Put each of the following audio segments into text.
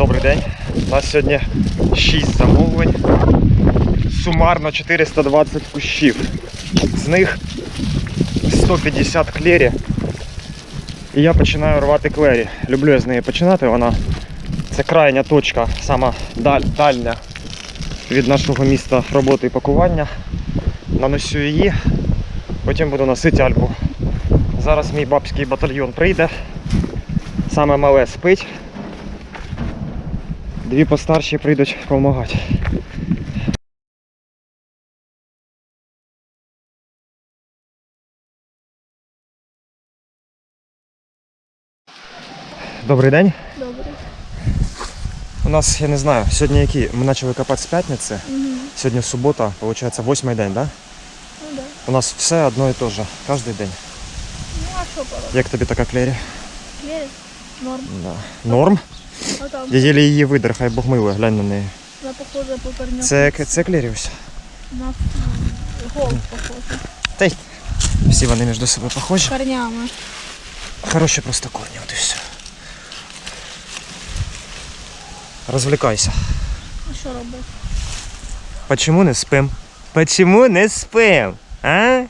Добрий день. У нас сьогодні 6 замовлень. Сумарно 420 кущів. З них 150 клері. І я починаю рвати клері. Люблю я з неї починати. Вона це крайня точка, сама даль, дальня від нашого міста роботи і пакування. Наносю її, потім буду носити альбу. Зараз мій бабський батальйон прийде. Саме мале спить. Дві постарші прийдуть допомагати. Добрий день. Добре. У нас, я не знаю, сьогодні які? Ми почали копати з п'ятниці. Угу. Сьогодні субота, виходить, восьмий день, так? Да? Ну да. У нас все одно і те же, кожен день. Ну а що поробити? Як тобі така клері? Є норм. Да. Норм? Я єлі її видер, хай Бог милує, глянь на неї. вона похожа по корню. Це, це клері ось. На голуб похожа. Та й всі вони між собою похожі. Корнями. Хороші просто корні, от і все. Розвлікайся. А що робити? Почему не спим? Почему не спим? А?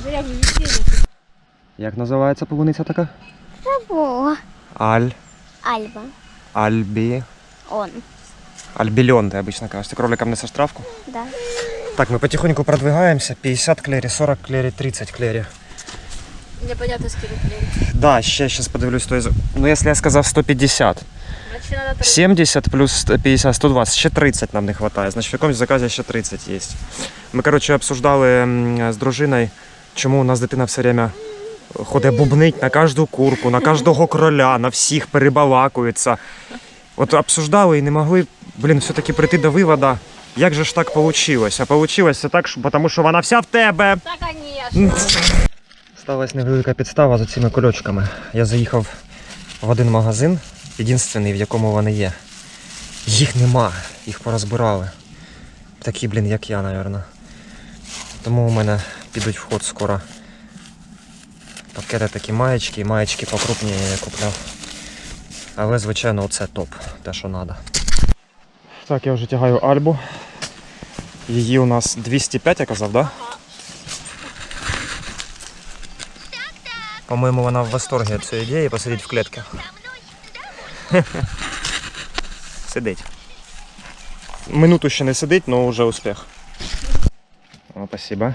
Вже як називається полуниця така? О, Аль. Альба. Альбі. Он. Альбільон, ти обично кажеш. Ти кроликам несеш травку? Да. Так, ми потихоньку продвигаємося. 50 клері, 40 клері, 30 клері. Непонятно скільки клеїть. Да, ще зараз подивлюсь той. з- Ну, якщо я сказав 150, Значить треба три. 70 плюс 50, 120, ще 30 нам не вистачає. Значить, в якомусь заказі ще 30 є. Ми, коротше, обсуждали з дружиною, чому у нас дитина все время ходить бубнить на кожну курку, на кожного кроля, на всіх перебалакується. От обсуждали і не могли, блін, все-таки прийти до виводу, як же ж так вийшло. А вийшло так, тому що вона вся в тебе. Та, звісно. Сталася невелика підстава за цими кольочками. Я заїхав в один магазин, єдиний, в якому вони є. Їх нема, їх порозбирали. Такі, блін, як я, напевно. Тому у мене підуть в ход скоро. Пакети такі маєчки, маєчки покрупніше я купляв. Але, звичайно, оце топ, те, що треба. Так, я вже тягаю альбу. Її у нас 205, я казав, так? Да? По-моєму, вона в восторгі від цієї ідеї посидіть в клітці. Сидить. Минуту ще не сидить, але вже успіх. О, спасибо.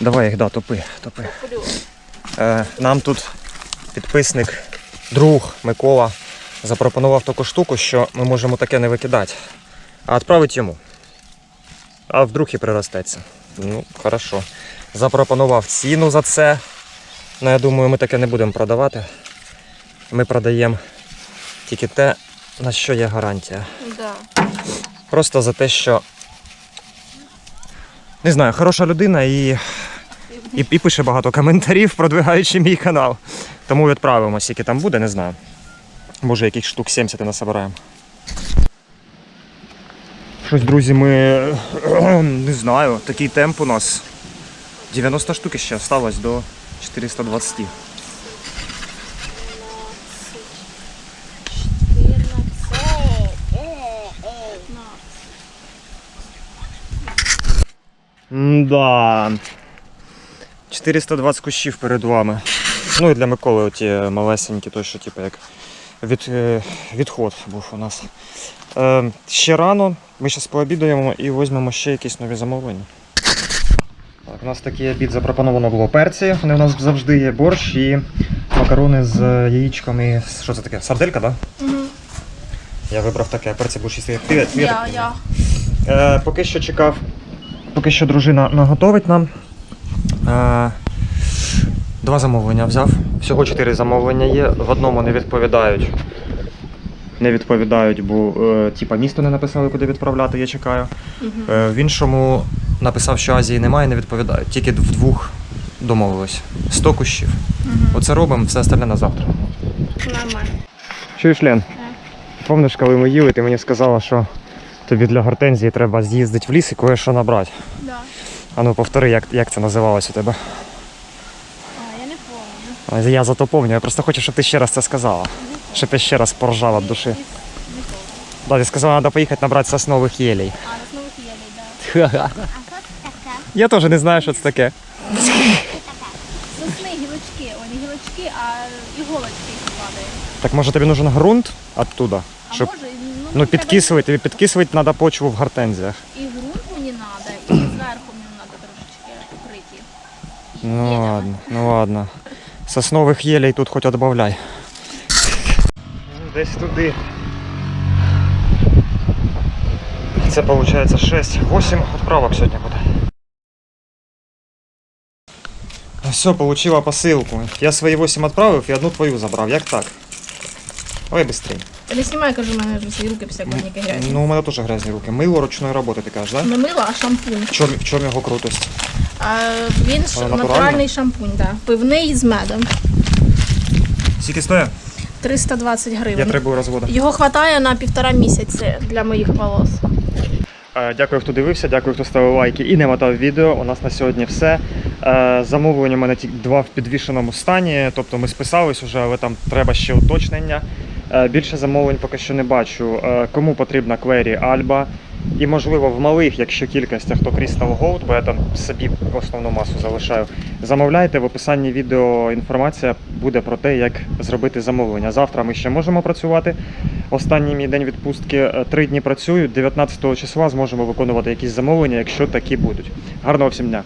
Давай їх, да, топи, топи. Е, нам тут підписник, друг Микола запропонував таку штуку, що ми можемо таке не викидати, а відправити йому. А вдруг і приростеться. Ну, хорошо. Запропонував ціну за це. Ну, я думаю, ми таке не будемо продавати. Ми продаємо тільки те, на що є гарантія. Да. Просто за те, що. Не знаю, хороша людина і, і, і пише багато коментарів, продвигаючи мій канал. Тому відправимо, скільки там буде, не знаю. Може, яких штук 70 насобираємо. Щось, друзі, ми не знаю, такий темп у нас. 90 штук ще осталось до 420. Да. 420 кущів перед вами. Ну і для Миколи оті малесенькі, той, що типу, як від, е, відход був у нас. Е, ще рано, ми зараз пообідаємо і візьмемо ще якісь нові замовлення. Так, у нас такий обід запропоновано було перці. Вони у нас завжди є борщ і макарони з яєчками. Що це таке? Сарделька, так? Да? Угу. Я вибрав таке, перці будеш їсти. Я, я. Е, поки що чекав, поки що дружина наготовить нам. Е, два замовлення взяв. Всього чотири замовлення є. В одному не відповідають. Не відповідають, бо е, типа місто не написали, куди відправляти, я чекаю. Угу. Е, в іншому написав, що Азії немає, не відповідають. Тільки в двох домовились. 100 кущів. Угу. Оце робимо, все остальне на завтра. Нормально. Чуєш, Лен? Пам'ятаєш, коли ми їли, ти мені сказала, що тобі для гортензії треба з'їздити в ліс і кое-що набрати. Да. А ну повтори, як, як це називалось у тебе. А, я не. А Я зато пам'ятаю, я просто хочу, щоб ти ще раз це сказала. Щоб я ще раз поржав від душі. Да, ти сказала, треба поїхати набрати соснових єлей. А, знову єлей, да. А це таке? Я теж не знаю, що це таке. Сосни, гілочки, о, не гілочки, а іголочки їх падають. Так може тобі нужен ґрунт оттуда? А Щоб, може, ну, ну треба підкислити, тобі підкислити треба почву в гортензіях. І ґрунт мені треба, і зверху мені треба трошечки покриті. Ну ладно, ну ладно. Соснових єлей тут хоч отбавляй. Десь туди. Це виходить 6-8 відправок сьогодні буде. Все, получила посилку. Я свої 8 відправив і одну твою забрав. Як так? Ой, быстрей. Та не знімай, кажу, у мене вже всі руки після клоніки грязні. Ну, у мене теж грязні руки. Мило ручної роботи, ти кажеш, так? Да? Не мило, а шампунь. В чому, в чому його крутость? А, він ж натуральний шампунь, да. пивний з медом. Скільки стоїть? 320 гривень. Я требую розводу. Його хватає на півтора місяці для моїх волос. Е, Дякую, хто дивився, дякую, хто ставив лайки і не мотав відео. У нас на сьогодні все. Е, Замовлення у мене два в підвішеному стані, тобто ми списались вже, але там треба ще уточнення. Е, Більше замовлень поки що не бачу. Кому потрібна Query Alba і, можливо, в малих, якщо кількостях, то Crystal Gold, бо я там собі основну масу залишаю. Замовляйте в описанні відео інформація буде про те, як зробити замовлення. Завтра ми ще можемо працювати. Останній мій день відпустки е, три дні працюю. 19 числа зможемо виконувати якісь замовлення, якщо такі будуть. Гарного всім дня!